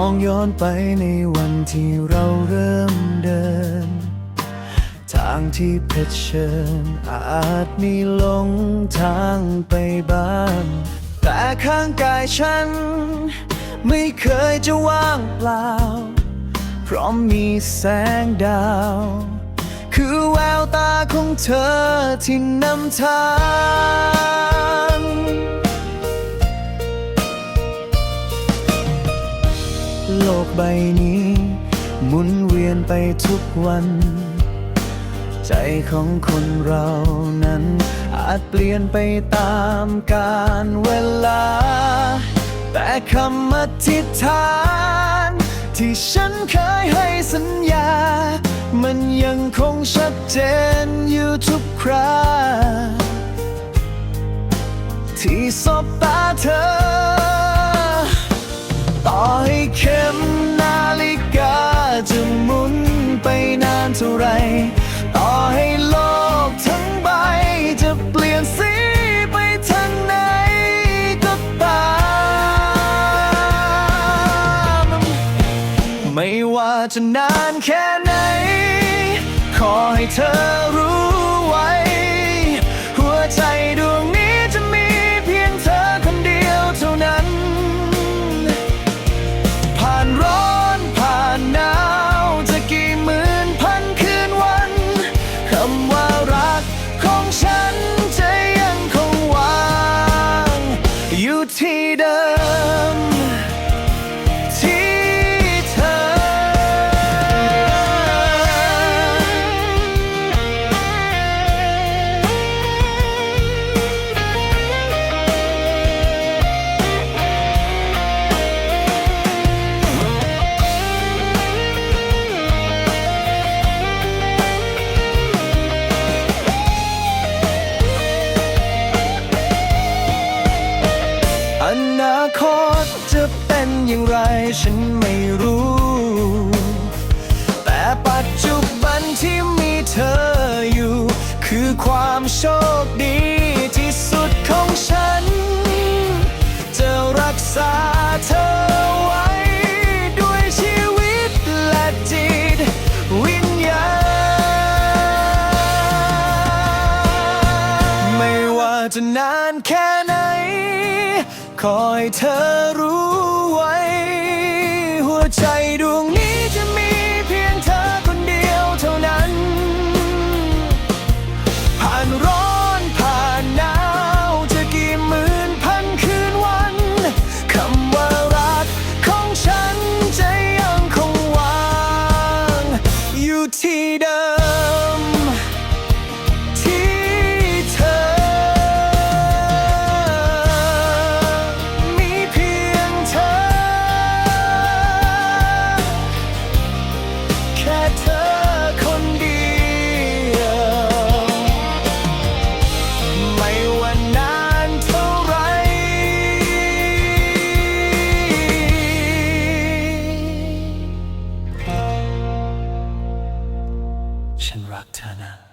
องย้อนไปในวันที่เราเริ่มเดิน ทางที่เผชิญอาจมีหลงทางไปบ้าง แต่ข้างกายฉัน ไม่เคยจะว่างเปล่า เพราะมีแสงดาว คือแววตาของเธอที่นำทาง นี้ หมุนเวียนไปทุกวัน ใจของคนเรานั้น อาจเปลี่ยนไปตามกาลเวลา แต่คำอธิษฐาน ที่ฉันเคยให้สัญญา มันยังคงชัดเจนอยู่ทุกคราที่สบตาเธอต่อ จะนานแค่ไหน ขอให้เธอรู้ จะนานแค่ไหนขอให้เธอรู้ไว้ หัวใจดวงนี้จะมีเพียงเธอคนเดียวเท่านั้น ผ่านร้อนผ่านหนาวจะกี่หมื่นพันคืนวันคำว่ารักของฉันจะยังคงวาง อยู่ที่เดิม Raktana.